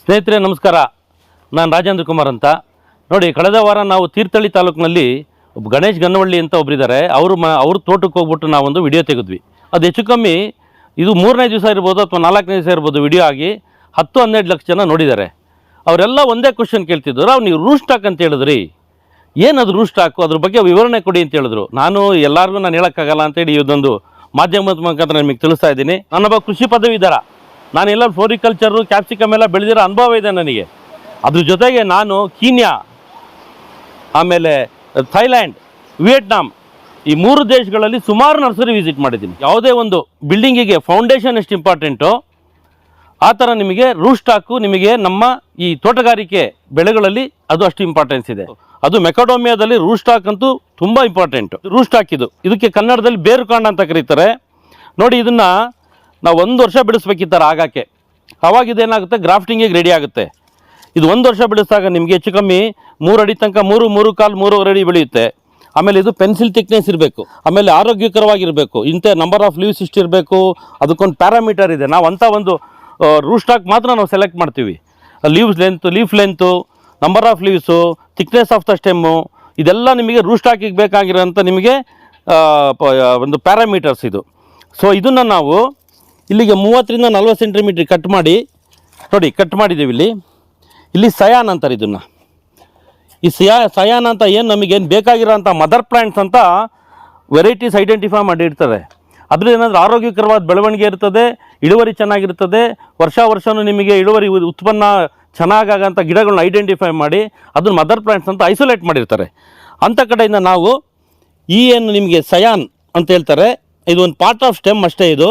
ಸ್ನೇಹಿತರೆ, ನಮಸ್ಕಾರ. ನಾನು ರಾಜೇಂದ್ರ ಕುಮಾರ್ ಅಂತ. ನೋಡಿ, ಕಳೆದ ವಾರ ನಾವು ತೀರ್ಥಹಳ್ಳಿ ತಾಲೂಕಿನಲ್ಲಿ ಒಬ್ಬ ಗಣೇಶ್ ಗನ್ನವಳ್ಳಿ ಅಂತ ಒಬ್ಬರಿದ್ದಾರೆ ಅವರು ಮ ಅವ್ರ ತೋಟಕ್ಕೆ ಹೋಗ್ಬಿಟ್ಟು ನಾವೊಂದು ವಿಡಿಯೋ ತೆಗೆದ್ವಿ. ಅದು ಹೆಚ್ಚು ಕಮ್ಮಿ ಇದು ಮೂರನೇ ದಿವಸ ಇರ್ಬೋದು ಅಥವಾ ನಾಲ್ಕನೇ ದಿವಸ ಇರ್ಬೋದು ವಿಡಿಯೋ ಆಗಿ ಹತ್ತು ಹನ್ನೆರಡು ಲಕ್ಷ ಜನ ನೋಡಿದ್ದಾರೆ. ಅವರೆಲ್ಲ ಒಂದೇ ಕ್ವಶನ್ ಕೇಳ್ತಿದ್ರು. ರಾವ್, ನೀವು ರೂಲ್ ಸ್ಟಾಕ್ ಅಂತ ಹೇಳಿದ್ರಿ. ಏನದು ರೂಲ್ ಸ್ಟಾಕು ಅದ್ರ ಬಗ್ಗೆ ವಿವರಣೆ ಕೊಡಿ ಅಂತ ಹೇಳಿದ್ರು. ನಾನು ಎಲ್ಲರಿಗೂ ನಾನು ಹೇಳೋಕ್ಕಾಗಲ್ಲ ಅಂತೇಳಿ ಇದೊಂದು ಮಾಧ್ಯಮದ ಮುಖಾಂತರ ನಿಮಗೆ ತಿಳಿಸ್ತಾ ಇದ್ದೀನಿ. ನಾನೊಬ್ಬ ಕೃಷಿ ಪದವೀಧರ. ನಾನೆಲ್ಲ ಫ್ಲೋರಿಕಲ್ಚರು ಕ್ಯಾಪ್ಸಿಕಮ್ ಎಲ್ಲ ಬೆಳೆದಿರೋ ಅನುಭವ ಇದೆ ನನಗೆ. ಅದ್ರ ಜೊತೆಗೆ ನಾನು ಕೀನ್ಯಾ, ಆಮೇಲೆ ಥೈಲ್ಯಾಂಡ್, ವಿಯೆಟ್ನಾಂ ಈ ಮೂರು ದೇಶಗಳಲ್ಲಿ ಸುಮಾರು ನರ್ಸರಿ ವಿಸಿಟ್ ಮಾಡಿದ್ದೀನಿ. ಯಾವುದೇ ಒಂದು ಬಿಲ್ಡಿಂಗಿಗೆ ಫೌಂಡೇಶನ್ ಎಷ್ಟು ಇಂಪಾರ್ಟೆಂಟು ಆ ಥರ ನಿಮಗೆ ರೂಸ್ಟಾಕು ಸ್ಟಾಕು ನಿಮಗೆ ನಮ್ಮ ಈ ತೋಟಗಾರಿಕೆ ಬೆಳೆಗಳಲ್ಲಿ ಅದು ಅಷ್ಟು ಇಂಪಾರ್ಟೆನ್ಸ್ ಇದೆ. ಅದು ಮೆಕಡೋಮಿಯಾದಲ್ಲಿ ರೂಸ್ಟಾಕ್ ಸ್ಟಾಕ್ ಅಂತೂ ತುಂಬ ಇಂಪಾರ್ಟೆಂಟು ರೂಸ್ಟಾಕ್ ಸ್ಟಾಕ್ ಇದು. ಇದಕ್ಕೆ ಕನ್ನಡದಲ್ಲಿ ಬೇರು ಕಾಂಡ ಅಂತ ಕರೀತಾರೆ. ನೋಡಿ, ಇದನ್ನು ನಾವು ಒಂದು ವರ್ಷ ಬಿಡಿಸ್ಬೇಕಿತ್ತು ರಾಗಕ್ಕೆ ಅವಾಗ ಇದೇನಾಗುತ್ತೆ? ಗ್ರಾಫ್ಟಿಂಗಿಗೆ ರೆಡಿ ಆಗುತ್ತೆ. ಇದು ಒಂದು ವರ್ಷ ಬಿಡಿಸಿದಾಗ ನಿಮಗೆ ಹೆಚ್ಚು ಕಮ್ಮಿ ಮೂರು ಅಡಿ ತನಕ ಮೂರು ಮೂರು ಕಾಲು ಮೂರುವರೆ ಅಡಿ ಬೆಳೆಯುತ್ತೆ. ಆಮೇಲೆ ಇದು ಪೆನ್ಸಿಲ್ ಥಿಕ್ನೆಸ್ ಇರಬೇಕು. ಆಮೇಲೆ ಆರೋಗ್ಯಕರವಾಗಿರಬೇಕು. ಇಂಥ ನಂಬರ್ ಆಫ್ ಲೀವ್ಸ್ ಇಷ್ಟು ಇರಬೇಕು. ಅದಕ್ಕೊಂದು ಪ್ಯಾರಾಮೀಟರ್ ಇದೆ. ನಾವು ಅಂಥ ಒಂದು ರೂಸ್ಟಾಕ್ ಸ್ಟಾಕ್ ಮಾತ್ರ ನಾವು ಸೆಲೆಕ್ಟ್ ಮಾಡ್ತೀವಿ. Leaves length leaf length number of leaves thickness of the stem ಇದೆಲ್ಲ ನಿಮಗೆ ರೂಸ್ಟಾಕಿಗೆ ಸ್ಟಾಕಿಗೆ ಬೇಕಾಗಿರೋಂಥ ನಿಮಗೆ ಒಂದು ಪ್ಯಾರಾಮೀಟರ್ಸ್ ಇದು. ಸೊ ಇದನ್ನು ನಾವು ಇಲ್ಲಿಗೆ ಮೂವತ್ತರಿಂದ ನಲ್ವತ್ತು ಸೆಂಟಿಮೀಟ್ರ್ ಕಟ್ ಮಾಡಿ, ನೋಡಿ ಕಟ್ ಮಾಡಿದ್ದೀವಿ ಇಲ್ಲಿ. ಇಲ್ಲಿ ಸಯಾನ್ ಅಂತಾರೆ ಇದನ್ನು. ಈ ಸಯಾ, ಸಯಾನ್ ಅಂತ ಏನು ನಮಗೇನು ಬೇಕಾಗಿರೋಂಥ ಮದರ್ ಪ್ಲ್ಯಾಂಟ್ಸ್ ಅಂತ ವೆರೈಟೀಸ್ ಐಡೆಂಟಿಫೈ ಮಾಡಿರ್ತಾರೆ ಅದ್ರಲ್ಲಿ ಏನಾದರೂ ಆರೋಗ್ಯಕರವಾದ ಬೆಳವಣಿಗೆ ಇರ್ತದೆ, ಇಳುವರಿ ಚೆನ್ನಾಗಿರ್ತದೆ, ವರ್ಷ ವರ್ಷವೂ ನಿಮಗೆ ಇಳುವರಿ ಉತ್ಪನ್ನ ಚೆನ್ನಾಗಾಗಂಥ ಗಿಡಗಳನ್ನ ಐಡೆಂಟಿಫೈ ಮಾಡಿ, ಅದನ್ನು ಮದರ್ ಪ್ಲ್ಯಾಂಟ್ಸ್ ಅಂತ ಐಸೋಲೇಟ್ ಮಾಡಿರ್ತಾರೆ. ಅಂಥ ಕಡೆಯಿಂದ ನಾವು ಈ ಏನು ನಿಮಗೆ ಸಯಾನ್ ಅಂತ ಹೇಳ್ತಾರೆ, ಇದು ಒಂದು ಪಾರ್ಟ್ ಆಫ್ ಸ್ಟೆಮ್ ಅಷ್ಟೇ ಇದು.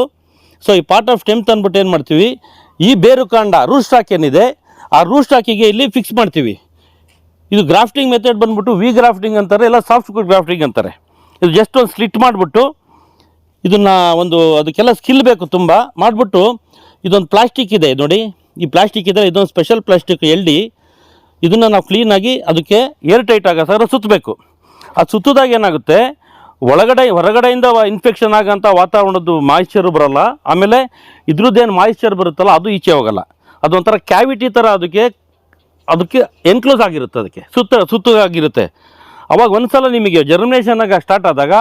ಸೊ ಈ ಪಾರ್ಟ್ ಆಫ್ ಸ್ಟೆಮ್ ತಂದ್ಬಿಟ್ಟು ಏನು ಮಾಡ್ತೀವಿ? ಈ ಬೇರು ಕಾಂಡ ರೂಟ್ ಸ್ಟಾಕ್ ಏನಿದೆ, ಆ ರೂಟ್ ಸ್ಟಾಕಿಗೆ ಇಲ್ಲಿ ಫಿಕ್ಸ್ ಮಾಡ್ತೀವಿ. ಇದು ಗ್ರಾಫ್ಟಿಂಗ್ ಮೆಥಡ್ ಬಂದ್ಬಿಟ್ಟು ವಿ ಗ್ರಾಫ್ಟಿಂಗ್ ಅಂತಾರೆ, ಇಲ್ಲ ಸಾಫ್ಟ್ ಗ್ರಾಫ್ಟಿಂಗ್ ಅಂತಾರೆ. ಇದು ಜಸ್ಟ್ ಒಂದು ಸ್ಲಿಟ್ ಮಾಡಿಬಿಟ್ಟು ಇದನ್ನು ಒಂದು, ಅದಕ್ಕೆಲ್ಲ ಸ್ಕಿಲ್ ಬೇಕು ತುಂಬ. ಮಾಡಿಬಿಟ್ಟು ಇದೊಂದು ಪ್ಲಾಸ್ಟಿಕ್ ಇದೆ ನೋಡಿ. ಈ ಪ್ಲಾಸ್ಟಿಕ್ ಇದೆ ಇದೊಂದು ಸ್ಪೆಷಲ್ ಪ್ಲಾಸ್ಟಿಕ್ ಎಲ್ಡಿ ಇದನ್ನು ನಾವು ಕ್ಲೀನಾಗಿ ಅದಕ್ಕೆ ಏರ್ ಟೈಟ್ ಆಗೋ ಸರ ಸುತ್ತಬೇಕು ಅದು ಸುತ್ತದಾಗ ಏನಾಗುತ್ತೆ? ಒಳಗಡೆ ಹೊರಗಡೆಯಿಂದ ಇನ್ಫೆಕ್ಷನ್ ಆಗೋಂಥ ವಾತಾವರಣದ್ದು ಮಾಯಿಶ್ಚರು ಬರೋಲ್ಲ. ಆಮೇಲೆ ಇದ್ರದ್ದೇನು ಮಾಯಿಶ್ಚರ್ ಬರುತ್ತಲ್ಲ, ಅದು ಈಚೆ ಹೋಗಲ್ಲ. ಅದೊಂಥರ ಕ್ಯಾವಿಟಿ ಥರ ಅದಕ್ಕೆ ಅದಕ್ಕೆ ಎನ್ಕ್ಲೋಸ್ ಆಗಿರುತ್ತೆ ಅದಕ್ಕೆ. ಸುತ್ತ ಸುತ್ತಾಗಿರುತ್ತೆ ಅವಾಗ ಒಂದ್ಸಲ ನಿಮಗೆ ಜರ್ಮಿನೇಷನ್ ಆಗ ಸ್ಟಾರ್ಟ್ ಆದಾಗ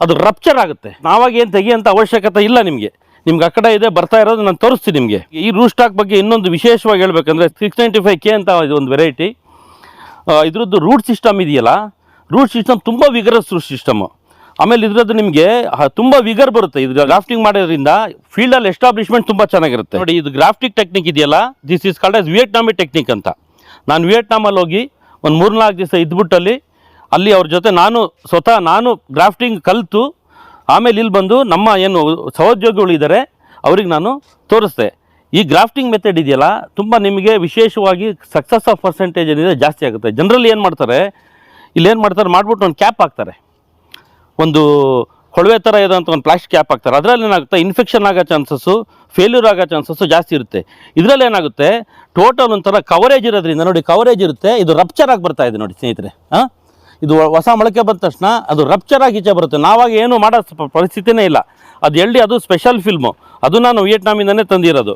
ಅದು ರಪ್ಚರ್ ಆಗುತ್ತೆ. ನಾವಾಗ ಏನು ತೆಗಿಯೋಂಥ ಅವಶ್ಯಕತೆ ಇಲ್ಲ ನಿಮಗೆ. ನಿಮ್ಗೆ ಆ ಕಡೆ ಇದೆ, ಬರ್ತಾ ಇರೋದು ನಾನು ತೋರಿಸ್ತೀನಿ ನಿಮಗೆ. ಈ ರೂಸ್ಟಾಕ್ ಸ್ಟಾಕ್ ಬಗ್ಗೆ ಇನ್ನೊಂದು ವಿಶೇಷವಾಗಿ ಹೇಳಬೇಕಂದ್ರೆ ಸಿಕ್ಸ್ ನೈಂಟಿ ಫೈವ್ ಕೆ ಅಂತ ಒಂದು ವೆರೈಟಿ ಇದ್ರದ್ದು ರೂಟ್ ಸಿಸ್ಟಮ್ ಇದೆಯಲ್ಲ? ರೂಟ್ ಸಿಸ್ಟಮ್ ತುಂಬ ವಿಗರಸ್ ರೂಟ್ ಸಿಸ್ಟಮು ಆಮೇಲೆ ಇದ್ರದ್ದು ನಿಮಗೆ ತುಂಬ ವಿಗರ್ ಬರುತ್ತೆ. ಇದು ಗ್ರಾಫ್ಟಿಂಗ್ ಮಾಡೋದ್ರಿಂದ ಫೀಲ್ಡಲ್ಲಿ ಎಸ್ಟಾಬ್ಲಿಷ್ಮೆಂಟ್ ತುಂಬ ಚೆನ್ನಾಗಿರುತ್ತೆ. ನೋಡಿ, ಇದು ಗ್ರಾಫ್ಟಿಂಗ್ ಟೆಕ್ನಿಕ್ ಇದೆಯಲ್ಲ? This is called as Vietnamese technique ಅಂತ. ನಾನು ವಿಯೆಟ್ನಾಮಲ್ಲಿ ಹೋಗಿ ಒಂದು ಮೂರ್ನಾಲ್ಕು ದಿವಸ ಇದ್ಬಿಟ್ಟಲ್ಲಿ, ಅಲ್ಲಿ ಅವ್ರ ಜೊತೆ ನಾನು ಸ್ವತಃ ನಾನು ಗ್ರಾಫ್ಟಿಂಗ್ ಕಲಿತು, ಆಮೇಲೆ ಇಲ್ಲಿ ಬಂದು ನಮ್ಮ ಏನು ಸಹೋದ್ಯೋಗಿಗಳು ಇದ್ದಾರೆ ಅವ್ರಿಗೆ ನಾನು ತೋರಿಸ್ದೆ. ಈ ಗ್ರಾಫ್ಟಿಂಗ್ ಮೆಥಡ್ ಇದೆಯಲ್ಲ, ತುಂಬ ನಿಮಗೆ ವಿಶೇಷವಾಗಿ ಸಕ್ಸಸ್ ಆಫ್ ಪರ್ಸೆಂಟೇಜ್ ಏನಿದೆ ಜಾಸ್ತಿ ಆಗುತ್ತೆ. ಜನರಲ್ಲಿ ಏನು ಮಾಡ್ತಾರೆ ಇಲ್ಲಿ ಏನು ಮಾಡ್ತಾರೆ, ಮಾಡಿಬಿಟ್ಟು ಒಂದು ಕ್ಯಾಪ್ ಹಾಕ್ತಾರೆ. ಒಂದು ಕೊಳವೆ ಥರ ಇರೋಂಥ ಒಂದು ಪ್ಲಾಸ್ಟಿಕ್ ಕ್ಯಾಪ್ ಹಾಕ್ತಾರೆ. ಅದರಲ್ಲಿ ಏನಾಗುತ್ತೆ? ಇನ್ಫೆಕ್ಷನ್ ಆಗೋ ಚಾನ್ಸಸ್ಸು ಫೇಲ್ಯೂರ್ ಆಗೋ ಚಾನ್ಸಸ್ಸು ಜಾಸ್ತಿ ಇರುತ್ತೆ. ಇದರಲ್ಲಿ ಏನಾಗುತ್ತೆ? ಟೋಟಲ್ ಒಂಥರ ಕವರೇಜ್ ಇರೋದ್ರಿಂದ ನೋಡಿ ಕವರೇಜ್ ಇರುತ್ತೆ. ಇದು ರಪ್ಚರ್ ಆಗಿ ಬರ್ತಾ ಇದೆ ನೋಡಿ ಸ್ನೇಹಿತರೆ. ಹಾಂ? ಇದು ಹೊಸ ಮೊಳಕೆ ಬಂದ ತಕ್ಷಣ ಅದು ರಪ್ಚರ್ ಆಗಿ ಈಚೆ ಬರುತ್ತೆ. ನಾವಾಗ ಏನು ಮಾಡೋ ಪರಿಸ್ಥಿತಿನೇ ಇಲ್ಲ. ಅದು ಎಲ್ಲಿ ಅದು ಸ್ಪೆಷಲ್ ಫಿಲ್ಮು ಅದು ನಾನು ವಿಯೆಟ್ನಾಮಿಂದನೇ ತಂದಿರೋದು.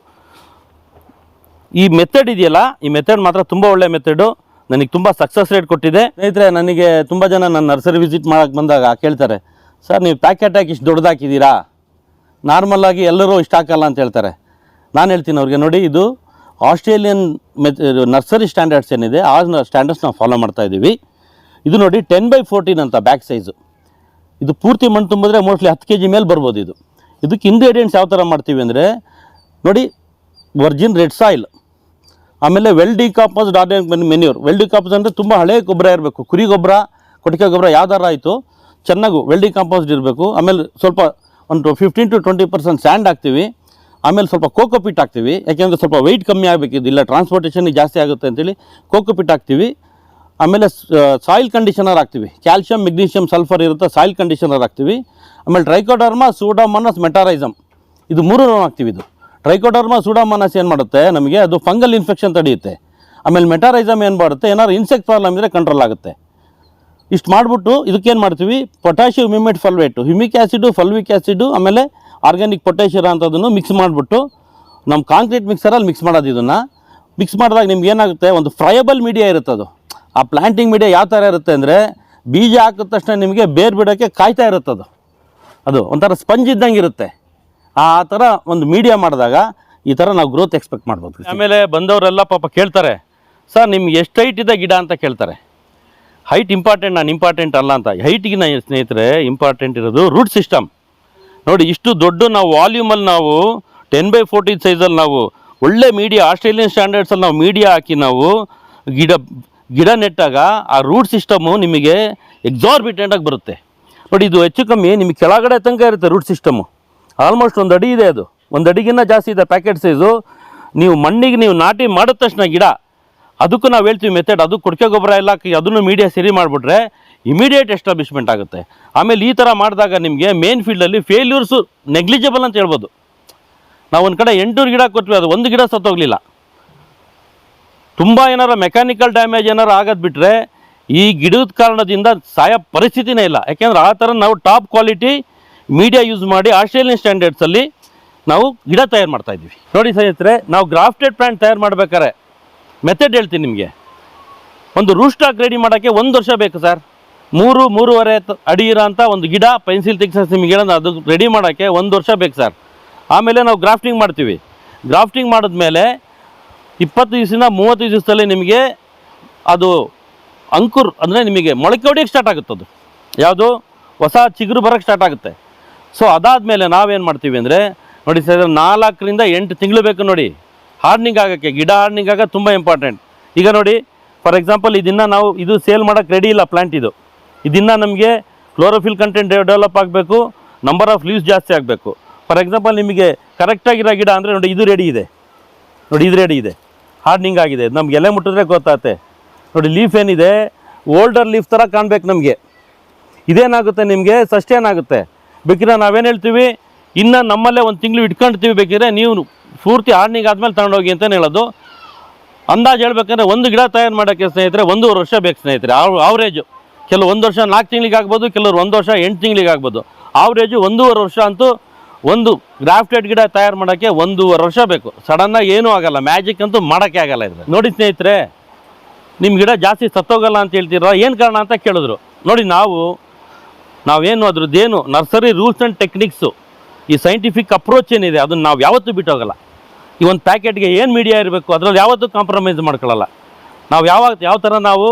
ಈ ಮೆಥಡ್ ಇದೆಯಲ್ಲ? ಈ ಮೆಥಡ್ ಮಾತ್ರ ತುಂಬ ಒಳ್ಳೆ ಮೆಥಡು ನನಗೆ ತುಂಬ ಸಕ್ಸಸ್ ರೇಟ್ ಕೊಟ್ಟಿದೆ. ಸ್ನೇಹಿತರೆ, ನನಗೆ ತುಂಬ ಜನ ನನ್ನ ನರ್ಸರಿ ವಿಸಿಟ್ ಮಾಡೋಕ್ಕೆ ಬಂದಾಗ ಕೇಳ್ತಾರೆ, ಸರ್, ನೀವು ಪ್ಯಾಕೆಟ್ ಹಾಕಿ ಇಷ್ಟು ದೊಡ್ಡದಾಕಿದ್ದೀರಾ ನಾರ್ಮಲಾಗಿ ಎಲ್ಲರೂ ಇಷ್ಟ ಹಾಕಲ್ಲ ಅಂತ ಹೇಳ್ತಾರೆ. ನಾನು ಹೇಳ್ತೀನಿ ಅವ್ರಿಗೆ, ನೋಡಿ, ಇದು ಆಸ್ಟ್ರೇಲಿಯನ್ ನರ್ಸರಿ ಸ್ಟ್ಯಾಂಡರ್ಡ್ಸ್ ಏನಿದೆ, ಆ ಸ್ಟ್ಯಾಂಡರ್ಡ್ಸ್ ನಾವು ಫಾಲೋ ಮಾಡ್ತಾ ಇದ್ದೀವಿ. ಇದು ನೋಡಿ ಟೆನ್ ಬೈ ಫೋರ್ಟೀನ್ ಅಂತ ಬ್ಯಾಕ್ ಸೈಜು ಇದು ಪೂರ್ತಿ ಮಣ್ಣು ತುಂಬಿದ್ರೆ ಮೋಸ್ಟ್ಲಿ ಹತ್ತು ಕೆ ಜಿ ಮೇಲೆ ಬರ್ಬೋದು ಇದು. ಇದಕ್ಕೆ ಇಂಗ್ರೀಡಿಯೆಂಟ್ಸ್ ಯಾವ ಥರ ಮಾಡ್ತೀವಿ ಅಂದರೆ, ನೋಡಿ ವರ್ಜಿನ್ ರೆಡ್ ಸಾಯಿಲ್ ಆಮೇಲೆ well decomposed organic manure well decompose ಅಂದರೆ ತುಂಬ ಹಳೆ ಗೊಬ್ಬರ ಇರಬೇಕು. ಕುರಿ ಗೊಬ್ಬರ, ಕೊಟ್ಟಿಗೆ ಗೊಬ್ಬರ ಯಾವ್ದಾರ ಆಯಿತು, ಚೆನ್ನಾಗೂ ವೆಲ್ ಡಿಕಾಂಪೋಸ್ಡ್ ಇರಬೇಕು. ಆಮೇಲೆ ಸ್ವಲ್ಪ ಒಂದು fifteen to twenty percent sand ಹಾಕ್ತೀವಿ. ಆಮೇಲೆ ಸ್ವಲ್ಪ ಕೋಕೋಪಿಟ್ ಹಾಕ್ತೀವಿ. ಯಾಕೆಂದರೆ ಸ್ವಲ್ಪ ವೆಯ್ಟ್ ಕಮ್ಮಿ ಆಗಬೇಕಿದ್ದು ಇಲ್ಲ ಟ್ರಾನ್ಸ್ಪೋರ್ಟೇಷನ್ ಜಾಸ್ತಿ ಆಗುತ್ತೆ ಅಂತೇಳಿ ಕೋಕೋಪಿಟ್ ಹಾಕ್ತೀವಿ. ಆಮೇಲೆ ಸಾಯಿಲ್ ಕಂಡೀಷನರ್ ಹಾಕ್ತೀವಿ. ಕ್ಯಾಲ್ಶಿಯಂ ಮೆಗ್ನೀಷಿಯಂ ಸಲ್ಫರ್ ಇರುತ್ತೆ ಸಾಯಿಲ್ ಕಂಡೀಷನರ್ ಹಾಕ್ತೀವಿ. ಆಮೇಲೆ ಡ್ರೈಕೋಡರ್ಮಾ ಸೂಡಾಮನಸ್ ಮೆಟಾರೈಸಮ್ ಇದು ಮೂರು ಹಾಕ್ತೀವಿ ಇದು. ಟ್ರೈಕೋಡರ್ಮ ಸೂಡಾಮನಸ್ ಏನು ಮಾಡುತ್ತೆ? ನಮಗೆ ಅದು ಫಂಗಲ್ ಇನ್ಫೆಕ್ಷನ್ ತಡೆಯುತ್ತೆ. ಆಮೇಲೆ ಮೆಟಾರೈಸಮ್ ಏನು ಮಾಡುತ್ತೆ? ಏನಾದ್ರು ಇನ್ಸೆಕ್ಟ್ ಪ್ರಾಬ್ಲಮ್ ಇದ್ದರೆ ಕಂಟ್ರೋಲ್ ಆಗುತ್ತೆ. ಇಷ್ಟು ಮಾಡಿಬಿಟ್ಟು ಇದಕ್ಕೇನು ಮಾಡ್ತೀವಿ? Potassium ಮಿಮೆಟ್ fulvate. Humic acid fulvic acid ಆಮೇಲೆ ಆರ್ಗ್ಯಾನಿಕ್ ಪೊಟ್ಯಾಷಿಯರ ಅಂಥದ್ದನ್ನು ಮಿಕ್ಸ್ ಮಾಡಿಬಿಟ್ಟು ನಮ್ಮ ಕಾಂಕ್ರೀಟ್ ಮಿಕ್ಸರಲ್ಲಿ ಮಿಕ್ಸ್ ಮಾಡೋದು ಇದನ್ನು. ಮಿಕ್ಸ್ ಮಾಡಿದಾಗ ನಿಮ್ಗೆ ಏನಾಗುತ್ತೆ? ಒಂದು ಫ್ರಯಬಲ್ ಮೀಡಿಯಾ ಇರುತ್ತೆ ಅದು. ಆ ಪ್ಲ್ಯಾಂಟಿಂಗ್ ಮೀಡಿಯಾ ಯಾವ ಥರ ಇರುತ್ತೆ ಅಂದರೆ ಬೀಜ ಹಾಕಿದ ತಕ್ಷಣ ನಿಮಗೆ ಬೇರು ಬಿಡೋಕ್ಕೆ ಕಾಯ್ತಾ ಇರುತ್ತೆ ಅದು. ಅದು ಒಂಥರ ಸ್ಪಂಜ್ ಇದ್ದಂಗೆ ಇರುತ್ತೆ. ಆ ಥರ ಒಂದು ಮೀಡಿಯಾ ಮಾಡಿದಾಗ ಈ ಥರ ನಾವು ಗ್ರೋತ್ ಎಕ್ಸ್ಪೆಕ್ಟ್ ಮಾಡ್ಬೋದು ಆಮೇಲೆ ಬಂದವರೆಲ್ಲ ಪಾಪ ಕೇಳ್ತಾರೆ, ಸರ್, ನಿಮ್ಗೆ ಎಷ್ಟು ಹೈಟ್ ಇದೆ ಗಿಡ ಅಂತ ಕೇಳ್ತಾರೆ. ಹೈಟ್ ಇಂಪಾರ್ಟೆಂಟ್ ನಾನು ಇಂಪಾರ್ಟೆಂಟ್ ಅಲ್ಲ ಅಂತ. ಹೈಟಿಗಿನ ಸ್ನೇಹಿತರೆ ಇಂಪಾರ್ಟೆಂಟ್ ಇರೋದು ರೂಟ್ ಸಿಸ್ಟಮ್ ನೋಡಿ, ಇಷ್ಟು ದೊಡ್ಡ ನಾವು ವಾಲ್ಯೂಮಲ್ಲಿ ನಾವು ಟೆನ್ ಬೈ ಫೋರ್ಟೀನ್ ಸೈಜಲ್ಲಿ ನಾವು ಒಳ್ಳೆ ಮೀಡಿಯಾ ಆಸ್ಟ್ರೇಲಿಯನ್ ಸ್ಟ್ಯಾಂಡರ್ಡ್ಸಲ್ಲಿ ನಾವು ಮೀಡಿಯಾ ಹಾಕಿ ನಾವು ಗಿಡ ಗಿಡ ನೆಟ್ಟಾಗ ಆ ರೂಟ್ ಸಿಸ್ಟಮು ನಿಮಗೆ ಎಕ್ಸಾರ್ಬಿಟೆಂಟಾಗಿ ಬರುತ್ತೆ. ಬಟ್ ಇದು ಹೆಚ್ಚು ಕಮ್ಮಿ, ನಿಮಗೆ ಕೆಳಗಡೆ ತನಕ ಇರುತ್ತೆ ರೂಟ್ ಸಿಸ್ಟಮು ಆಲ್ಮೋಸ್ಟ್ ಒಂದು ಅಡಿ ಇದೆ ಅದು. ಒಂದು ಅಡಿಗಿನ್ನ ಜಾಸ್ತಿ ಇದೆ ಪ್ಯಾಕೆಟ್ ಸೈಜು ನೀವು ಮಣ್ಣಿಗೆ ನೀವು ನಾಟಿ ಮಾಡಿದ ತಕ್ಷಣ ಗಿಡ, ಅದಕ್ಕೂ ನಾವು ಹೇಳ್ತೀವಿ ಮೆಥಡ್ ಅದು ಕೊಡಕೆ ಗೊಬ್ಬರ ಎಲ್ಲ ಅದನ್ನು ಮೀಡಿಯಾ ಸರಿ ಮಾಡಿಬಿಟ್ರೆ ಇಮಿಡಿಯೇಟ್ ಎಸ್ಟಾಬ್ಲಿಷ್ಮೆಂಟ್ ಆಗುತ್ತೆ. ಆಮೇಲೆ ಈ ಥರ ಮಾಡಿದಾಗ ನಿಮಗೆ ಮೇನ್ ಫೀಲ್ಡಲ್ಲಿ ಫೇಲ್ಯೂರ್ಸು ನೆಗ್ಲಿಜಿಬಲ್ ಅಂತ ಹೇಳ್ಬೋದು. ನಾವು ಒಂದು ಕಡೆ ಎಂಟುನೂರು ಗಿಡ ಕೊಟ್ವಿ, ಅದು ಒಂದು ಗಿಡ ಸತ್ತೋಗಲಿಲ್ಲ ತುಂಬ ಏನಾರ ಮೆಕ್ಯಾನಿಕಲ್ ಡ್ಯಾಮೇಜ್ ಏನಾರು ಆಗೋದು ಬಿಟ್ಟರೆ ಈ ಗಿಡದ ಕಾರಣದಿಂದ ಸಾಯೋ ಪರಿಸ್ಥಿತಿನೇ ಇಲ್ಲ. ಯಾಕೆಂದ್ರೆ ಆ ಥರ ನಾವು ಟಾಪ್ ಕ್ವಾಲಿಟಿ ಮೀಡಿಯಾ ಯೂಸ್ ಮಾಡಿ ಆಸ್ಟ್ರೇಲಿಯನ್ ಸ್ಟ್ಯಾಂಡರ್ಡ್ಸಲ್ಲಿ ನಾವು ಗಿಡ ತಯಾರು ಮಾಡ್ತಾ ಇದ್ದೀವಿ. ನೋಡಿ ಸ್ನೇಹಿತರೆ, ನಾವು ಗ್ರಾಫ್ಟೆಡ್ ಪ್ಲಾಂಟ್ ತಯಾರು ಮಾಡ್ಬೇಕಾರೆ ಮೆಥಡ್ ಹೇಳ್ತೀನಿ ನಿಮಗೆ. ಒಂದು ರೂಸ್ಟಾಕ್ ರೆಡಿ ಮಾಡೋಕ್ಕೆ ಒಂದು ವರ್ಷ ಬೇಕು ಸರ್ ಮೂರು, ಮೂರುವರೆ ಅಡಿ ಇರೋ ಅಂಥ ಒಂದು ಗಿಡ ಪೆನ್ಸಿಲ್ ತೆಗ್ಸಸ್ ನಿಮಗೆ ಅದು ರೆಡಿ ಮಾಡೋಕ್ಕೆ ಒಂದು ವರ್ಷ ಬೇಕು ಸರ್ ಆಮೇಲೆ ನಾವು ಗ್ರಾಫ್ಟಿಂಗ್ ಮಾಡ್ತೀವಿ. ಗ್ರಾಫ್ಟಿಂಗ್ ಮಾಡಿದ್ಮೇಲೆ ಇಪ್ಪತ್ತು ದಿವಸದಿಂದ ಮೂವತ್ತು ದಿವಸದಲ್ಲಿ ನಿಮಗೆ ಅದು ಅಂಕುರ್ ಅಂದರೆ ನಿಮಗೆ ಮೊಳಕೆ ಹೊಡಿಯೋಕ್ಕೆ ಸ್ಟಾರ್ಟ್ ಆಗುತ್ತೆ ಅದು ಯಾವುದು? ಹೊಸ ಚಿಗುರು ಬರೋಕ್ಕೆ ಸ್ಟಾರ್ಟ್ ಆಗುತ್ತೆ. ಸೊ ಅದಾದಮೇಲೆ ನಾವೇನು ಮಾಡ್ತೀವಿ ಅಂದರೆ, ನೋಡಿ ಸರ್, ನಾಲ್ಕರಿಂದ ಎಂಟು ತಿಂಗಳು ಬೇಕು ನೋಡಿ. ಹಾರ್ಡ್ನಿಂಗ್ ಆಗೋಕ್ಕೆ, ಗಿಡ ಹಾರ್ಡ್ನಿಂಗ್ ಆಗೋದು ತುಂಬ ಇಂಪಾರ್ಟೆಂಟ್ ಈಗ ನೋಡಿ ಫಾರ್ ಎಕ್ಸಾಂಪಲ್ ಇದನ್ನು ನಾವು ಇದು ಸೇಲ್ ಮಾಡೋಕ್ಕೆ ರೆಡಿ ಇಲ್ಲ ಪ್ಲಾಂಟ್ ಇದು. ಇದನ್ನು ನಮಗೆ ಕ್ಲೋರೋಫಿಲ್ ಕಂಟೆಂಟ್ ಡೆವಲಪ್ ಆಗಬೇಕು ನಂಬರ್ ಆಫ್ ಲೀವ್ಸ್ ಜಾಸ್ತಿ ಆಗಬೇಕು. ಫಾರ್ ಎಕ್ಸಾಂಪಲ್ ನಿಮಗೆ ಕರೆಕ್ಟಾಗಿರೋ ಗಿಡ ಅಂದರೆ ನೋಡಿ, ಇದು ರೆಡಿ ಇದೆ. ನೋಡಿ, ಇದು ರೆಡಿ ಇದೆ. ಹಾರ್ಡ್ನಿಂಗ್ ಆಗಿದೆ. ನಮ್ಗೆ ಎಲೆ ಮುಟ್ಟಿದ್ರೆ ಗೊತ್ತಾಗುತ್ತೆ ನೋಡಿ ಲೀಫ್ ಏನಿದೆ ಓಲ್ಡರ್ ಲೀಫ್ ಥರ ಕಾಣಬೇಕು ನಮಗೆ. ಇದೇನಾಗುತ್ತೆ ನಿಮಗೆ? ಸಷ್ಟೇನಾಗುತ್ತೆ ಬೇಕಿದ್ರೆ ನಾವೇನು ಹೇಳ್ತೀವಿ? ಇನ್ನು ನಮ್ಮಲ್ಲೇ ಒಂದು ತಿಂಗಳು ಇಟ್ಕೊಳ್ತೀವಿ ಬೇಕಿದ್ರೆ ನೀವು ಪೂರ್ತಿ ಆರ್ನಿಂಗ್ ಆದಮೇಲೆ ತಗೊಂಡೋಗಿ ಅಂತಲೇ ಹೇಳೋದು. ಅಂದಾಜು ಹೇಳ್ಬೇಕಂದ್ರೆ ಒಂದು ಗಿಡ ತಯಾರು ಮಾಡೋಕ್ಕೆ ಸ್ನೇಹಿತರೆ ಒಂದೂವರೆ ವರ್ಷ ಬೇಕು ಸ್ನೇಹಿತರೆ. ಆವ್ರೇಜು ಕೆಲವು ಒಂದು ವರ್ಷ ನಾಲ್ಕು ತಿಂಗಳಿಗೆ ಆಗ್ಬೋದು, ಕೆಲವರು ಒಂದು ವರ್ಷ ಎಂಟು ತಿಂಗಳಿಗೆ ಆಗ್ಬೋದು. ಆವ್ರೇಜು ಒಂದೂವರೆ ವರ್ಷ ಅಂತೂ ಒಂದು ಗ್ರಾಫ್ಟೆಡ್ ಗಿಡ ತಯಾರು ಮಾಡೋಕ್ಕೆ ಒಂದೂವರೆ ವರ್ಷ ಬೇಕು. ಸಡನ್ನಾಗಿ ಏನೂ ಆಗಲ್ಲ. ಮ್ಯಾಜಿಕ್ ಅಂತೂ ಮಾಡೋಕ್ಕೆ ಆಗಲ್ಲ ಇದು ನೋಡಿ ಸ್ನೇಹಿತರೆ ನಿಮ್ಮ ಗಿಡ ಜಾಸ್ತಿ ಸತ್ತೋಗಲ್ಲ ಅಂತ ಹೇಳ್ತೀರ ಏನು ಕಾರಣ ಅಂತ ಕೇಳಿದ್ರು. ನೋಡಿ ನಾವು ನಾವೇನು ಅದ್ರದ್ದೇನು ನರ್ಸರಿ ರೂಲ್ಸ್ ಆ್ಯಂಡ್ ಟೆಕ್ನಿಕ್ಸು ಈ ಸೈಂಟಿಫಿಕ್ ಅಪ್ರೋಚ್ ಏನಿದೆ, ಅದನ್ನು ನಾವು ಯಾವತ್ತೂ ಬಿಟ್ಟೋಗಲ್ಲ ಈ ಒಂದು ಪ್ಯಾಕೆಟ್ಗೆ ಏನು ಮೀಡಿಯಾ ಇರಬೇಕು, ಅದರಲ್ಲಿ ಯಾವತ್ತೂ ಕಾಂಪ್ರಮೈಸ್ ಮಾಡ್ಕೊಳ್ಳಲ್ಲ ನಾವು ಯಾವಾಗ, ಯಾವ ಥರ ನಾವು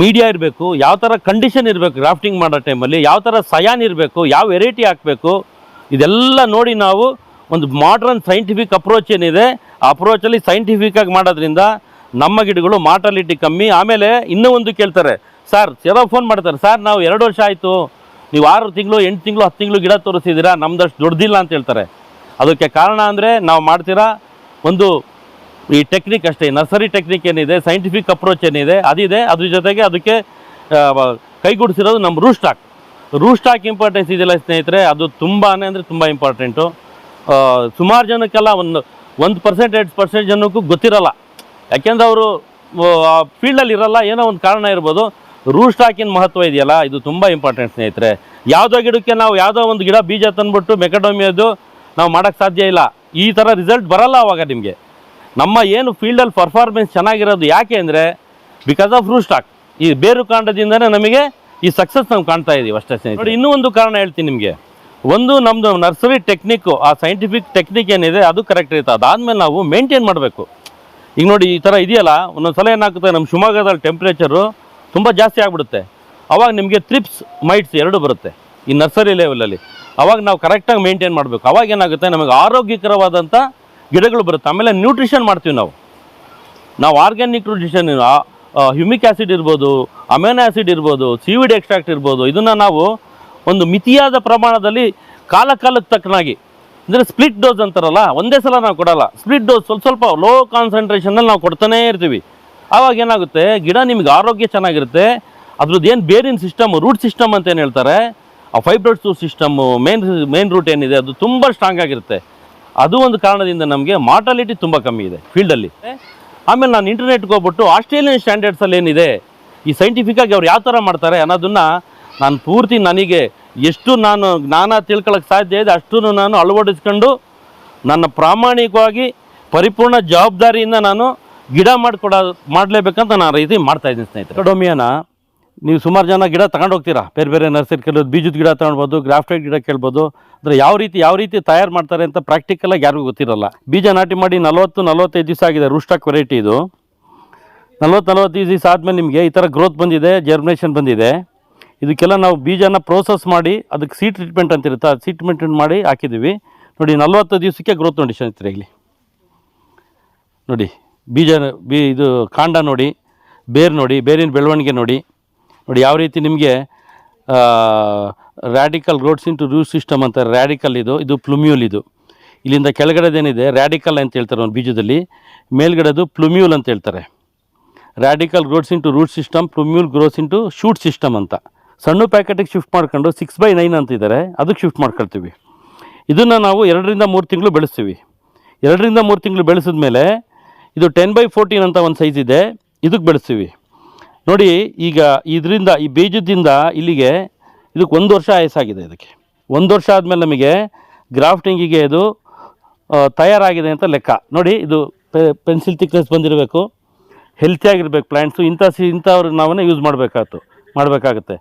ಮೀಡಿಯಾ ಇರಬೇಕು, ಯಾವ ಥರ ಕಂಡೀಷನ್ ಇರಬೇಕು ಗ್ರಾಫ್ಟಿಂಗ್ ಮಾಡೋ ಟೈಮಲ್ಲಿ ಯಾವ ಥರ ಸಯಾನ್ ಇರಬೇಕು, ಯಾವ ವೆರೈಟಿ ಹಾಕಬೇಕು, ಇದೆಲ್ಲ ನೋಡಿ ನಾವು ಒಂದು ಮಾಡ್ರನ್ ಸೈಂಟಿಫಿಕ್ ಅಪ್ರೋಚ್ ಏನಿದೆ, ಆ ಅಪ್ರೋಚಲ್ಲಿ ಸೈಂಟಿಫಿಕ್ಕಾಗಿ ಮಾಡೋದ್ರಿಂದ ನಮ್ಮ ಗಿಡಗಳು ಮಾರ್ಟಾಲಿಟಿ ಕಮ್ಮಿ. ಆಮೇಲೆ ಇನ್ನೂ ಒಂದು ಕೇಳ್ತಾರೆ ಸರ್ ಫೋನ್ ಮಾಡ್ತಾರೆ. ಸರ್ ನಾವು ಎರಡು ವರ್ಷ ಆಯಿತು. ನೀವು ಆರು ತಿಂಗಳು, ಎಂಟು ತಿಂಗಳು, ಹತ್ತು ತಿಂಗಳು ಗಿಡ ತೋರಿಸಿದ್ದೀರಾ, ನಮ್ದಷ್ಟು ದೊಡ್ಡದಿಲ್ಲ ಅಂತ ಹೇಳ್ತಾರೆ. ಅದಕ್ಕೆ ಕಾರಣ ಅಂದರೆ ನಾವು ಮಾಡ್ತೀರಾ, ಒಂದು ಈ ಟೆಕ್ನಿಕ್ ಅಷ್ಟೇ, ನರ್ಸರಿ ಟೆಕ್ನಿಕ್ ಏನಿದೆ ಸೈಂಟಿಫಿಕ್ ಅಪ್ರೋಚ್ ಏನಿದೆ, ಅದಿದೆ, ಅದ್ರ ಜೊತೆಗೆ ಅದಕ್ಕೆ ಕೈಗೂಡಿಸಿರೋದು ನಮ್ಮ ರೂಸ್ಟಾಕ್ ರೂಸ್ಟಾಕ್ ಇಂಪಾರ್ಟೆನ್ಸ್ ಇದೆಯಲ್ಲ ಸ್ನೇಹಿತರೆ, ಅದು ತುಂಬಾ ಅಂದರೆ ತುಂಬ ಇಂಪಾರ್ಟೆಂಟು ಸುಮಾರು ಜನಕ್ಕೆಲ್ಲ ಒಂದು ಒಂದು ಪರ್ಸೆಂಟ್ ಎರಡು ಪರ್ಸೆಂಟ್ ಜನಕ್ಕೂ ಗೊತ್ತಿರಲ್ಲ. ಯಾಕೆಂದ್ರೆ ಅವರು ಫೀಲ್ಡಲ್ಲಿ ಇರಲ್ಲ, ಏನೋ ಒಂದು ಕಾರಣ ಇರ್ಬೋದು. ರೂಸ್ಟಾಕಿನ ಮಹತ್ವ ಇದೆಯಲ್ಲ, ಇದು ತುಂಬ ಇಂಪಾರ್ಟೆಂಟ್ ಸ್ನೇಹಿತರೆ. ಯಾವುದೋ ಗಿಡಕ್ಕೆ ನಾವು ಯಾವುದೋ ಒಂದು ಗಿಡ ಬೀಜ ತಂದ್ಬಿಟ್ಟು ಮೆಕಡೋಮಿಯದು ನಾವು ಮಾಡೋಕ್ಕೆ ಸಾಧ್ಯ ಇಲ್ಲ. ಈ ಥರ ರಿಸಲ್ಟ್ ಬರಲ್ಲ ಅವಾಗ ನಿಮಗೆ. ನಮ್ಮ ಏನು ಫೀಲ್ಡಲ್ಲಿ ಪರ್ಫಾರ್ಮೆನ್ಸ್ ಚೆನ್ನಾಗಿರೋದು ಯಾಕೆ ಅಂದರೆ ಬಿಕಾಸ್ ಆಫ್ ರೂಸ್ಟಾಕ್ ಈ ಬೇರು ಕಾಂಡದಿಂದನೇ ನಮಗೆ ಈ ಸಕ್ಸಸ್ ನಾವು ಕಾಣ್ತಾ ಇದೀವಿ ಅಷ್ಟೇ ಸ್ನೇಹಿತರೆ. ನೋಡಿ, ಇನ್ನೂ ಒಂದು ಕಾರಣ ಹೇಳ್ತೀನಿ ನಿಮಗೆ. ಒಂದು ನಮ್ಮದು ನರ್ಸರಿ ಟೆಕ್ನಿಕ್ಕು ಆ ಸೈಂಟಿಫಿಕ್ ಟೆಕ್ನಿಕ್ ಏನಿದೆ, ಅದು ಕರೆಕ್ಟ್ ಇರುತ್ತೆ ಅದಾದಮೇಲೆ ನಾವು ಮೇಂಟೈನ್ ಮಾಡಬೇಕು. ಈಗ ನೋಡಿ, ಈ ಥರ ಇದೆಯಲ್ಲ ಒಂದೊಂದು ಸಲ ಏನಾಗುತ್ತೆ, ನಮ್ಮ ಶಿವಮೊಗ್ಗದಲ್ಲಿ ಟೆಂಪ್ರೇಚರು ತುಂಬ ಜಾಸ್ತಿ ಆಗಿಬಿಡುತ್ತೆ. ಅವಾಗ ನಿಮಗೆ ತ್ರಿಪ್ಸ್ ಮೈಟ್ಸ್ ಎರಡು ಬರುತ್ತೆ ಈ ನರ್ಸರಿ ಲೆವೆಲಲ್ಲಿ ಅವಾಗ ನಾವು ಕರೆಕ್ಟಾಗಿ ಮೇಂಟೈನ್ ಮಾಡಬೇಕು. ಅವಾಗ ಏನಾಗುತ್ತೆ? ನಮಗೆ ಆರೋಗ್ಯಕರವಾದಂಥ ಗಿಡಗಳು ಬರುತ್ತೆ. ಆಮೇಲೆ ನ್ಯೂಟ್ರಿಷನ್ ಮಾಡ್ತೀವಿ ನಾವು. ನಾವು ಆರ್ಗ್ಯಾನಿಕ್ ನ್ಯೂಟ್ರಿಷನ್ ಹ್ಯೂಮಿಕ್ ಆ್ಯಸಿಡ್ ಇರ್ಬೋದು ಅಮೆನೋ ಆ್ಯಸಿಡ್ ಇರ್ಬೋದು ಸಿವಿಡ್ ಎಕ್ಸ್ಟ್ರಾಕ್ಟ್ ಇರ್ಬೋದು, ಇದನ್ನು ನಾವು ಒಂದು ಮಿತಿಯಾದ ಪ್ರಮಾಣದಲ್ಲಿ ಕಾಲ ಕಾಲಕ್ಕೆ ತಕ್ಕನಾಗಿ, ಅಂದರೆ ಸ್ಪ್ಲಿಟ್ ಡೋಸ್ ಅಂತಾರಲ್ಲ, ಒಂದೇ ಸಲ ನಾವು ಕೊಡೋಲ್ಲ. ಸ್ಪ್ಲಿಟ್ ಡೋಸ್ ಸ್ವಲ್ಪ ಸ್ವಲ್ಪ ಲೋ ಕಾನ್ಸಂಟ್ರೇಷನಲ್ಲಿ ನಾವು ಕೊಡ್ತಾನೇ ಇರ್ತೀವಿ. ಆವಾಗ ಏನಾಗುತ್ತೆ, ಗಿಡ ನಿಮ್ಗೆ ಆರೋಗ್ಯ ಚೆನ್ನಾಗಿರುತ್ತೆ, ಅದ್ರದ್ದು ಏನು ಬೇರಿನ ಸಿಸ್ಟಮ್ ರೂಟ್ ಸಿಸ್ಟಮ್ ಅಂತ ಏನು ಹೇಳ್ತಾರೆ, ಆ fibrous roots system main main root ಏನಿದೆ, ಅದು ತುಂಬ ಸ್ಟ್ರಾಂಗ್ ಆಗಿರುತ್ತೆ. ಅದು ಒಂದು ಕಾರಣದಿಂದ ನಮಗೆ ಮಾರ್ಟಾಲಿಟಿ ತುಂಬ ಕಮ್ಮಿ ಇದೆ ಫೀಲ್ಡಲ್ಲಿ ಆಮೇಲೆ ನಾನು ಇಂಟರ್ನೆಟ್ಗೆ ಹೋಗ್ಬಿಟ್ಟು ಆಸ್ಟ್ರೇಲಿಯನ್ ಸ್ಟ್ಯಾಂಡರ್ಡ್ಸಲ್ಲಿ ಏನಿದೆ, ಈ ಸೈಂಟಿಫಿಕ್ಕಾಗಿ ಅವ್ರು ಯಾವ ಥರ ಮಾಡ್ತಾರೆ ಅನ್ನೋದನ್ನು ನಾನು ಪೂರ್ತಿ ನನಗೆ ಎಷ್ಟು ನಾನು ಜ್ಞಾನ ತಿಳ್ಕೊಳ್ಳೋಕ್ಕೆ ಸಾಧ್ಯ ಇದೆ ಅಷ್ಟು ನಾನು ಅಳವಡಿಸ್ಕೊಂಡು ನನ್ನ ಪ್ರಾಮಾಣಿಕವಾಗಿ ಪರಿಪೂರ್ಣ ಜವಾಬ್ದಾರಿಯಿಂದ ನಾನು ಗಿಡ ಮಾಡಿಕೊಡ, ಮಾಡಲೇಬೇಕಂತ ನಾನು ರೀತಿ ಮಾಡ್ತಾ ಇದ್ದೀನಿ ಸ್ನೇಹಿತರೆ. ಕಡೋಮಿಯನ, ನೀವು ಸುಮಾರು ಜನ ಗಿಡ ತಗೊಂಡು ಹೋಗ್ತೀರಾ? ಬೇರೆ ಬೇರೆ ನರ್ಸರಿ ಕೇಳೋದು, ಬೀಜದ ಗಿಡ ತಗೊಳ್ಬೋದು ಗ್ರಾಫ್ಟೆಡ್ ಗಿಡ ಕೇಳ್ಬೋದು. ಅಂದರೆ ಯಾವ ರೀತಿ ಯಾವ ರೀತಿ ತಯಾರು ಮಾಡ್ತಾರೆ ಅಂತ ಪ್ರಾಕ್ಟಿಕಲಾಗಿ ಯಾರಿಗೂ ಗೊತ್ತಿರಲ್ಲ. ಬೀಜ ನಾಟಿ ಮಾಡಿ ನಲವತ್ತು, ನಲವತ್ತೈದು ದಿವಸ ಆಗಿದೆ ರೂಸ್ಟಾಕ್ ವೆರೈಟಿ ಇದು. ನಲ್ವತ್ತು, ನಲ್ವತ್ತೈದು ದಿವಸ ಆದಮೇಲೆ ನಿಮಗೆ ಈ ಥರ ಗ್ರೋತ್ ಬಂದಿದೆ ಜರ್ಮಿನೇಷನ್ ಬಂದಿದೆ. ಇದಕ್ಕೆಲ್ಲ ನಾವು ಬೀಜನ ಪ್ರೋಸೆಸ್ ಮಾಡಿ, ಅದಕ್ಕೆ ಸೀಡ್ ಟ್ರೀಟ್ಮೆಂಟ್ ಅಂತಿರುತ್ತೆ ಆ ಸೀಡ್ ಟ್ರೀಟ್ಮೆಂಟ್ ಮಾಡಿ ಹಾಕಿದ್ದೀವಿ. ನೋಡಿ ನಲ್ವತ್ತು ದಿವಸಕ್ಕೆ ಗ್ರೋತ್ ನೋಡಿ ಸ್ನೇಹಿತರೆ ಇಲ್ಲಿ. ನೋಡಿ. ಬೀಜ ಬೀ ಇದು ಕಾಂಡ ನೋಡಿ, ಬೇರು ನೋಡಿ, ಬೇರಿನ ಬೆಳವಣಿಗೆ ನೋಡಿ ನೋಡಿ ಯಾವ ರೀತಿ ನಿಮಗೆ ರ್ಯಾಡಿಕಲ್ ರೋಡ್ಸ್ ಇಂಟು ರೂಟ್ ಸಿಸ್ಟಮ್ ಅಂತ ರ್ಯಾಡಿಕಲ್ ಇದು ಇದು ಪ್ಲುಮ್ಯೂಲ್ ಇದು. ಇಲ್ಲಿಂದ ಕೆಳಗಡೆದೇನಿದೆ ರ್ಯಾಡಿಕಲ್ ಅಂತ ಹೇಳ್ತಾರೆ ಒಂದು ಬೀಜದಲ್ಲಿ, ಮೇಲ್ಗಡೆದು ಪ್ಲುಮ್ಯೂಲ್ ಅಂತ ಹೇಳ್ತಾರೆ. Radicle grows into root system plumule grows into shoot system ಅಂತ. ಸಣ್ಣ ಪ್ಯಾಕೆಟಿಗೆ ಶಿಫ್ಟ್ ಮಾಡ್ಕೊಂಡು ಸಿಕ್ಸ್ ಬೈ ನೈನ್ ಅಂತಿದ್ದಾರೆ ಅದಕ್ಕೆ ಶಿಫ್ಟ್ ಮಾಡ್ಕೊಳ್ತೀವಿ. ಇದನ್ನು ನಾವು ಎರಡರಿಂದ ಮೂರು ತಿಂಗಳು ಬೆಳೆಸ್ತೀವಿ. ಎರಡರಿಂದ ಮೂರು ತಿಂಗಳು ಬೆಳೆಸಿದ ಮೇಲೆ ಇದು ಟೆನ್ ಬೈ ಫೋರ್ಟೀನ್ ಅಂತ ಒಂದು ಸೈಜ್ ಇದೆ. ಇದಕ್ಕೆ ಬೆಳೆಸ್ತೀವಿ. ನೋಡಿ, ಈಗ ಇದರಿಂದ, ಈ ಬೀಜದಿಂದ ಇಲ್ಲಿಗೆ ಇದಕ್ಕೆ ಒಂದು ವರ್ಷ ಆಯಸ್ಸಾಗಿದೆ ಇದಕ್ಕೆ. ಒಂದು ವರ್ಷ ಆದಮೇಲೆ ನಮಗೆ ಗ್ರಾಫ್ಟಿಂಗಿಗೆ ಇದು ತಯಾರಾಗಿದೆ ಅಂತ ಲೆಕ್ಕ. ನೋಡಿ, ಇದು ಪೆನ್ಸಿಲ್ ಥಿಕ್ನೆಸ್ ಬಂದಿರಬೇಕು. ಹೆಲ್ತಿಯಾಗಿರ್ಬೇಕು ಪ್ಲ್ಯಾಂಟ್ಸು ಇಂಥ ಸಿ, ಇಂಥವ್ರು ನಾವೇ ಯೂಸ್ ಮಾಡಬೇಕಾಯ್ತು ಮಾಡಬೇಕಾಗುತ್ತೆ.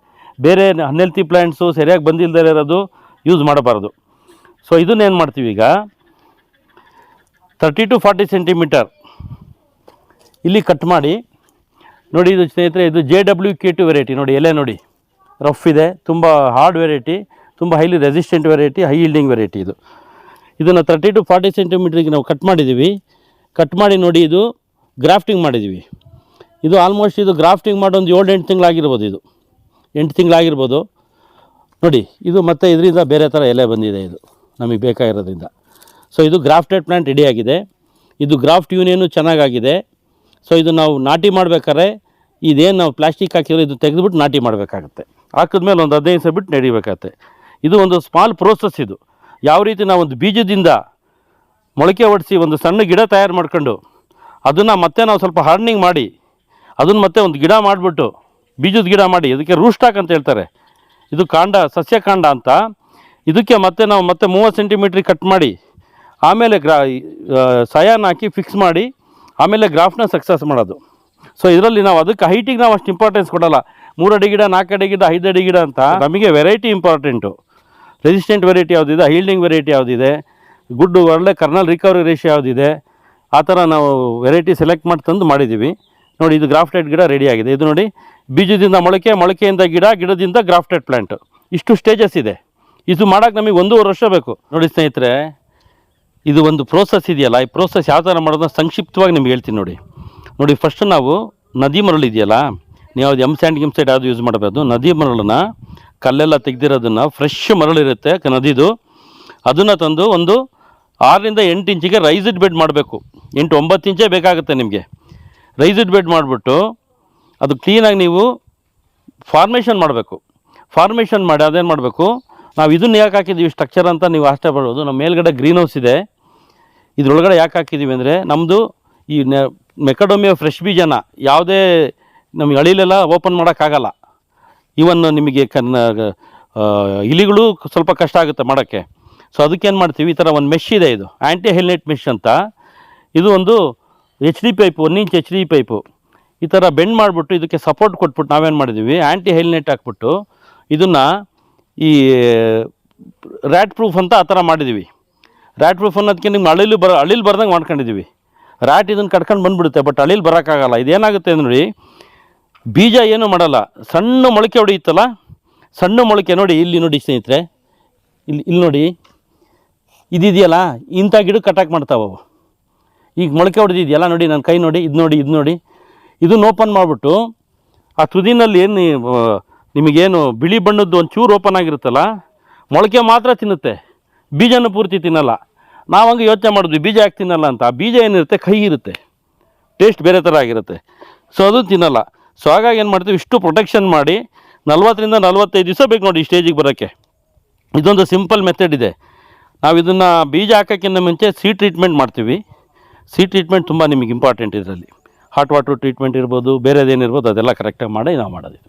ಬೇರೆ ಅನ್ಹೆಲ್ತಿ ಪ್ಲ್ಯಾಂಟ್ಸು ಸರಿಯಾಗಿ ಬಂದಿಲ್ಲದೆ ಇರೋದು ಯೂಸ್ ಮಾಡಬಾರ್ದು. ಸೊ ಇದನ್ನೇನು ಮಾಡ್ತೀವಿ ಈಗ? ತರ್ಟಿ ಟು ಫಾರ್ಟಿ ಸೆಂಟಿಮೀಟರ್ ಇಲ್ಲಿ ಕಟ್ ಮಾಡಿ. ನೋಡಿ ಇದು ಸ್ನೇಹಿತರೆ, ಇದು J W K two variety ನೋಡಿ, ಎಲೆ ನೋಡಿ. ರಫ್ ಇದೆ, ತುಂಬ ಹಾರ್ಡ್ ವೆರೈಟಿ ತುಂಬ highly resistant variety high yielding variety ಇದು. ಇದನ್ನು ತರ್ಟಿ ಟು ಫಾರ್ಟಿ ಸೆಂಟಿಮೀಟ್ರಿಗೆ ನಾವು ಕಟ್ ಮಾಡಿದ್ದೀವಿ ಕಟ್ ಮಾಡಿ ನೋಡಿ ಇದು ಗ್ರಾಫ್ಟಿಂಗ್ ಮಾಡಿದ್ದೀವಿ ಇದು ಆಲ್ಮೋಸ್ಟ್ ಇದು ಗ್ರಾಫ್ಟಿಂಗ್ ಮಾಡೋ ಒಂದು ಏಳು ಎಂಟು ತಿಂಗಳಾಗಿರ್ಬೋದು ಇದು. ಎಂಟು ತಿಂಗಳಾಗಿರ್ಬೋದು. ನೋಡಿ, ಇದು ಮತ್ತೆ ಇದರಿಂದ ಬೇರೆ ಥರ ಎಲೆ ಬಂದಿದೆ ಇದು, ನಮಗೆ ಬೇಕಾಗಿರೋದ್ರಿಂದ. ಸೊ ಇದು ಗ್ರಾಫ್ಟೆಡ್ ಪ್ಲ್ಯಾಂಟ್ ರೆಡಿಯಾಗಿದೆ ಇದು ಗ್ರಾಫ್ಟ್ ಯೂನಿಯನು ಚೆನ್ನಾಗಾಗಿದೆ. ಸೊ ಇದು ನಾವು ನಾಟಿ ಮಾಡಬೇಕಾದ್ರೆ ಇದೇನು ನಾವು ಪ್ಲಾಸ್ಟಿಕ್ ಹಾಕಿದ್ರೆ ಇದು ತೆಗೆದುಬಿಟ್ಟು ನಾಟಿ ಮಾಡಬೇಕಾಗತ್ತೆ. ಹಾಕಿದ್ಮೇಲೆ ಒಂದು ಹದಿನೈದು ದಿವಸ ಬಿಟ್ಟು ನಡಿಬೇಕಾಗತ್ತೆ. ಇದು ಒಂದು ಸ್ಮಾಲ್ ಪ್ರೋಸೆಸ್ ಇದು. ಯಾವ ರೀತಿ ನಾವು ಒಂದು ಬೀಜದಿಂದ ಮೊಳಕೆ ಹೊಡಿಸಿ ಒಂದು ಸಣ್ಣ ಗಿಡ ತಯಾರು ಮಾಡ್ಕೊಂಡು ಅದನ್ನು ಮತ್ತೆ ನಾವು ಸ್ವಲ್ಪ ಹಾರ್ಡ್ನಿಂಗ್ ಮಾಡಿ, ಅದನ್ನು ಮತ್ತೆ ಒಂದು ಗಿಡ ಮಾಡಿಬಿಟ್ಟು ಬೀಜದ ಗಿಡ ಮಾಡಿ, ಇದಕ್ಕೆ ರೂಸ್ಟಾಕ್ ಅಂತ ಹೇಳ್ತಾರೆ. ಇದು ಕಾಂಡ ಸಸ್ಯ ಕಾಂಡ ಅಂತ. ಇದಕ್ಕೆ ಮತ್ತೆ ನಾವು ಮತ್ತೆ ಮೂವತ್ತು ಸೆಂಟಿಮೀಟ್ರಿಗೆ ಕಟ್ ಮಾಡಿ, ಆಮೇಲೆ ಗ್ರಾ ಸಯಾನ್ ಹಾಕಿ ಫಿಕ್ಸ್ ಮಾಡಿ ಆಮೇಲೆ ಗ್ರಾಫ್ನ ಸಕ್ಸಸ್ ಮಾಡೋದು. ಸೊ ಇದರಲ್ಲಿ ನಾವು ಅದಕ್ಕೆ ಹೈಟಿಗೆ ನಾವು ಅಷ್ಟು ಇಂಪಾರ್ಟೆನ್ಸ್ ಕೊಡಲ್ಲ. ಮೂರು ಅಡಿ ಗಿಡ ನಾಲ್ಕು ಅಡಿ ಗಿಡ ಐದು ಅಡಿ ಗಿಡ ಅಂತ ನಮಗೆ ವೆರೈಟಿ ಇಂಪಾರ್ಟೆಂಟು ರೆಸಿಸ್ಟೆಂಟ್ ವೆರೈಟಿ ಯಾವುದಿದೆ ಹೀಲ್ಡಿಂಗ್ ವೆರೈಟಿ ಯಾವುದಿದೆ ಗುಡ್ ಒಳ್ಳೆ ಕರ್ನಲ್ ರಿಕವರಿ ರೇಷಿಯೋ ಯಾವುದಿದೆ, ಆ ಥರ ನಾವು ವೆರೈಟಿ ಸೆಲೆಕ್ಟ್ ಮಾಡಿ ತಂದು ಮಾಡಿದ್ದೀವಿ ನೋಡಿ, ಇದು ಗ್ರಾಫ್ಟೆಡ್ ಗಿಡ ರೆಡಿಯಾಗಿದೆ ಇದು ನೋಡಿ, ಬೀಜದಿಂದ ಮೊಳಕೆ, ಮೊಳಕೆಯಿಂದ ಗಿಡ, ಗಿಡದಿಂದ ಗ್ರಾಫ್ಟೆಡ್ ಪ್ಲ್ಯಾಂಟ್ ಇಷ್ಟು ಸ್ಟೇಜಸ್ ಇದೆ. ಇದು ಮಾಡೋಕೆ ನಮಗೆ ಒಂದೂವರೆ ವರ್ಷ ಬೇಕು. ನೋಡಿ ಸ್ನೇಹಿತರೆ ಇದು ಒಂದು ಪ್ರೋಸೆಸ್ ಇದೆಯಲ್ಲ, ಈ ಪ್ರೋಸೆಸ್ ಯಾವ ಥರ ಮಾಡೋದನ್ನ ಸಂಕ್ಷಿಪ್ತವಾಗಿ ನಿಮ್ಗೆ ಹೇಳ್ತೀನಿ ನೋಡಿ. ನೋಡಿ ಫಸ್ಟ್ ನಾವು ನದಿ ಮರಳು ಇದೆಯಲ್ಲ, ನೀವು ಯಾವ್ದು ಎಂ ಸ್ಯಾಂಡ್ ಗಿಮ್ ಸೈಡ್ ಯಾವುದು ಯೂಸ್ ಮಾಡಬಾರ್ದು, ನದಿ ಮರಳನ್ನ ಕಲ್ಲೆಲ್ಲ ತೆಗೆದಿರೋದನ್ನು ಫ್ರೆಶ್ ಮರಳಿರುತ್ತೆ ನದಿದು. ಅದನ್ನು ತಂದು ಒಂದು ಆರರಿಂದ ಎಂಟು ಇಂಚಿಗೆ ರೈಸ್ಡ್ ಬೆಡ್ ಮಾಡಬೇಕು. ಎಂಟು ಒಂಬತ್ತು ಇಂಚೇ ಬೇಕಾಗುತ್ತೆ ನಿಮಗೆ. ರೈಸ್ಡ್ ಬೆಡ್ ಮಾಡಿಬಿಟ್ಟು ಅದು ಕ್ಲೀನಾಗಿ ನೀವು ಫಾರ್ಮೇಷನ್ ಮಾಡಬೇಕು. ಫಾರ್ಮೇಷನ್ ಮಾಡಿ ಅದೇನು ಮಾಡಬೇಕು? ನಾವು ಇದನ್ನ ಯಾಕೆ ಹಾಕಿದ್ದೀವಿ ಸ್ಟ್ರಕ್ಚರ್ ಅಂತ ನೀವು ಅಷ್ಟೇ ಪಡ್ಬೋದು. ನಮ್ಮ ಮೇಲ್ಗಡೆ ಗ್ರೀನ್ ಹೌಸ್ ಇದೆ. ಇದ್ರೊಳಗಡೆ ಯಾಕೆ ಹಾಕಿದ್ದೀವಿ ಅಂದರೆ ನಮ್ಮದು ಈ ಮೆಕಡೋಮಿಯಾ ಫ್ರೆಶ್ ಬೀಜನ ಯಾವುದೇ ನಮಗೆ ಅಳಿಲೆಲ್ಲ ಓಪನ್ ಮಾಡೋಕ್ಕಾಗಲ್ಲ. ಇವನ್ ನಿಮಗೆ ಕನ್ನ ಇಲಿಗಳು ಸ್ವಲ್ಪ ಕಷ್ಟ ಆಗುತ್ತೆ ಮಾಡೋಕ್ಕೆ. ಸೊ ಅದಕ್ಕೇನು ಮಾಡ್ತೀವಿ? ಈ ಥರ ಒಂದು ಮೆಶ್ ಇದೆ ಇದು. ಆ್ಯಂಟಿ ಹೆಲ್ನೆಟ್ ಮೆಶ್ ಅಂತ. ಇದು ಒಂದು H D pipe one inch H D pipe ಈ ಥರ ಬೆಂಡ್ ಮಾಡಿಬಿಟ್ಟು ಇದಕ್ಕೆ ಸಪೋರ್ಟ್ ಕೊಟ್ಬಿಟ್ಟು ನಾವೇನು ಮಾಡಿದ್ದೀವಿ ಆ್ಯಂಟಿ ಹೆಲ್ನೆಟ್ ಹಾಕ್ಬಿಟ್ಟು ಇದನ್ನು ಈ ರ್ಯಾಟ್ ಪ್ರೂಫ್ ಅಂತ ಆ ಥರ ಮಾಡಿದ್ದೀವಿ ರ್ಯಾಟ್ ಪ್ರೂಫ್ ಅನ್ನೋದಕ್ಕೆ ನಿಮ್ಗೆ ಅಳಿಲು ಬರ ಅಳಿಲು ಬರ್ದಂಗೆ ಮಾಡ್ಕೊಂಡಿದ್ದೀವಿ. ರ್ಯಾಟ್ ಇದನ್ನು ಕಟ್ಕೊಂಡು ಬಂದುಬಿಡುತ್ತೆ ಬಟ್ ಅಳಿಲು ಬರೋಕ್ಕಾಗಲ್ಲ. ಇದೇನಾಗುತ್ತೆ ನೋಡಿ, ಬೀಜ ಏನು ಮಾಡಲ್ಲ. ಸಣ್ಣ ಮೊಳಕೆ ಹೊಡೆಯುತ್ತಲ್ಲ, ಸಣ್ಣ ಮೊಳಕೆ ನೋಡಿ, ಇಲ್ಲಿ ನೋಡಿ ಸ್ನೇಹಿತರೆ, ಇಲ್ಲಿ ಇಲ್ಲಿ ನೋಡಿ, ಇದಿದೆಯಲ್ಲ, ಇಂಥ ಗಿಡಕ್ಕೆ ಕಟಾಕ್ ಮಾಡ್ತಾವೆ ಅವು. ಈಗ ಮೊಳಕೆ ಹೊಡೆದಿದೆಯಲ್ಲ, ನೋಡಿ, ನನ್ನ ಕೈ ನೋಡಿ, ಇದು ನೋಡಿ ಇದು ನೋಡಿ. ಇದನ್ನು ಓಪನ್ ಮಾಡಿಬಿಟ್ಟು, ಆ ತುದಿನಲ್ಲಿ ಏನು ನಿಮಗೇನು ಬಿಳಿ ಬಣ್ಣದ್ದು ಒಂದು ಚೂರು ಓಪನ್ ಆಗಿರುತ್ತಲ್ಲ, ಮೊಳಕೆ ಮಾತ್ರ ತಿನ್ನುತ್ತೆ. ಬೀಜನೂ ಪೂರ್ತಿ ತಿನ್ನಲ್ಲ. ನಾವು ಹಂಗೆ ಯೋಚನೆ ಮಾಡಿದ್ವಿ ಬೀಜ ಯಾಕೆ ತಿನ್ನಲ್ಲ ಅಂತ. ಆ ಬೀಜ ಏನಿರುತ್ತೆ? ಕಹಿ ಇರುತ್ತೆ. ಟೇಸ್ಟ್ ಬೇರೆ ಥರ ಆಗಿರುತ್ತೆ. ಸೊ ಅದು ತಿನ್ನಲ್ಲ. ಸೊ ಹಾಗಾಗಿ ಏನು ಮಾಡ್ತೀವಿ? ಇಷ್ಟು ಪ್ರೊಟೆಕ್ಷನ್ ಮಾಡಿ ನಲ್ವತ್ತರಿಂದ ನಲ್ವತ್ತೈದು ದಿವಸ ಬೇಕು ನೋಡಿ ಈ ಸ್ಟೇಜಿಗೆ ಬರೋಕ್ಕೆ. ಇದೊಂದು ಸಿಂಪಲ್ ಮೆಥಡ್ ಇದೆ. ನಾವು ಇದನ್ನು ಬೀಜ ಹಾಕೋಕ್ಕಿಂತ ಮುಂಚೆ ಸೀ ಟ್ರೀಟ್ಮೆಂಟ್ ಮಾಡ್ತೀವಿ. ಸೀ ಟ್ರೀಟ್ಮೆಂಟ್ ತುಂಬ ನಿಮಗೆ ಇಂಪಾರ್ಟೆಂಟ್ ಇದರಲ್ಲಿ. ಹಾಟ್ ವಾಟರ್ ಟ್ರೀಟ್ಮೆಂಟ್ ಇರ್ಬೋದು, ಬೇರೆದೇನಿರ್ಬೋದು, ಅದೆಲ್ಲ ಕರೆಕ್ಟಾಗಿ ಮಾಡಿ ನಾವು ಮಾಡೋದು